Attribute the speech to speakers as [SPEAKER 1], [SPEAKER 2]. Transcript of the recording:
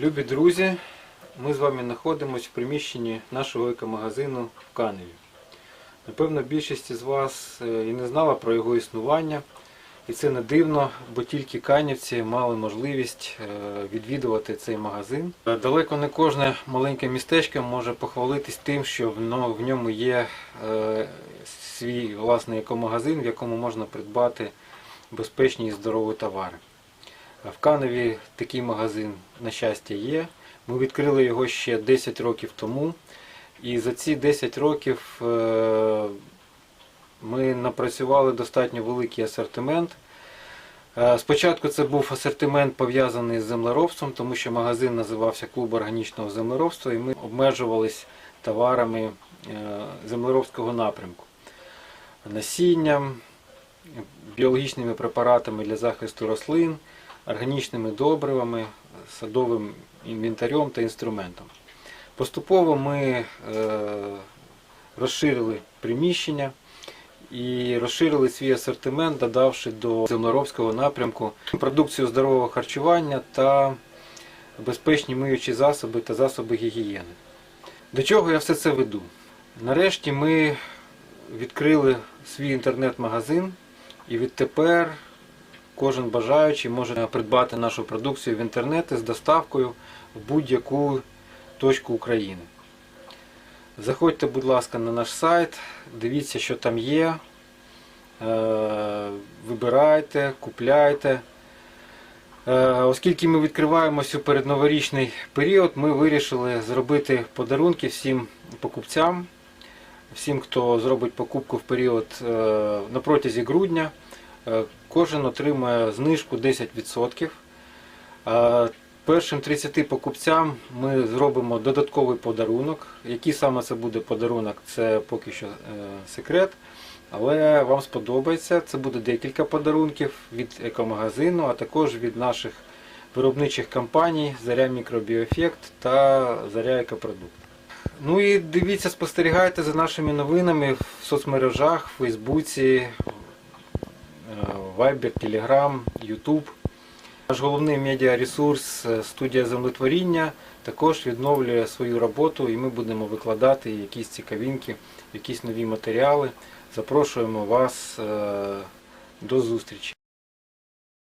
[SPEAKER 1] Любі друзі, ми з вами знаходимося в приміщенні нашого екомагазину в Каневі. Напевно, більшість з вас е, і не знала про його існування. І це не дивно, бо тільки канівці мали можливість е, відвідувати цей магазин. Е, Далеко не кожне маленьке містечко може похвалитись тим, що в ньому є свій власний екомагазин, в якому можна придбати безпечні і здорові товари. В Каневі такий магазин, на щастя, є. Ми відкрили його ще 10 років тому. І за ці 10 років е, ми напрацювали достатньо великий асортимент. Е, Спочатку це був асортимент пов'язаний з землеробством, тому що магазин називався Клуб органічного землеробства, і ми обмежувались товарами е, землеробського напрямку. Насінням, біологічними препаратами для захисту рослин, органічними добривами, садовим інвентарем та інструментом. Поступово ми е, розширили приміщення і розширили свій асортимент, додавши до землеробського напрямку продукцію здорового харчування та безпечні миючі засоби та засоби гігієни. До чого я все це веду? Нарешті ми відкрили свій інтернет-магазин, і відтепер кожен бажаючий може придбати нашу продукцію в інтернеті з доставкою в будь-яку точку України. Заходьте, будь ласка, на наш сайт, дивіться, що там є. Е, Вибирайте, купляйте. Е, Оскільки ми відкриваємося у передноворічний період, ми вирішили зробити подарунки всім покупцям, всім, хто зробить покупку в період е, на протязі грудня. Е, Кожен отримає знижку 10%. Е, Першим 30 покупцям ми зробимо додатковий подарунок. Який саме це буде подарунок, це поки що е, секрет. Але вам сподобається. Це буде декілька подарунків від екомагазину, а також від наших виробничих компаній Заря Мікробіоефект та Заря Екопродукт. Ну і дивіться, спостерігайте за нашими новинами в соцмережах, в Фейсбуці, Viber, Telegram, YouTube. Наш головний медіаресурс е, студія землетворіння також відновлює свою роботу і ми будемо викладати якісь цікавинки, якісь нові матеріали. Запрошуємо вас е, до зустрічі.